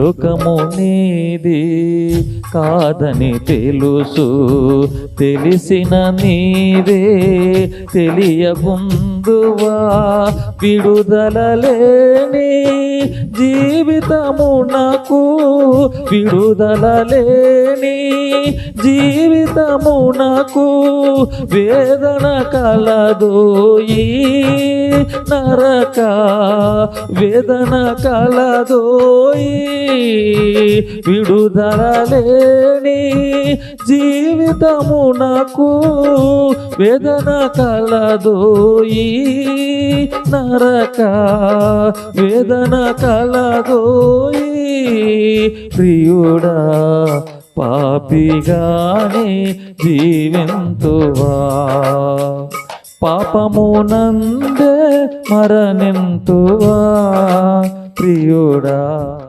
లోకము నీది కాదని తెలుసు. తెలిసిన నీవే తెలియకుందువా విడుదల లేని జీవితము నాకు విడుదల లేని జీవితము నాకు వేదన కలదోయి నరక వేదన కలదోయి విడుదల లేని జీవితము నాకు వేదన కలదోయి నరక వేదన కలదోయి ప్రియుడా పాపిగానే జీవంతువా? పాపమునందే మరణింతువా ప్రియుడా.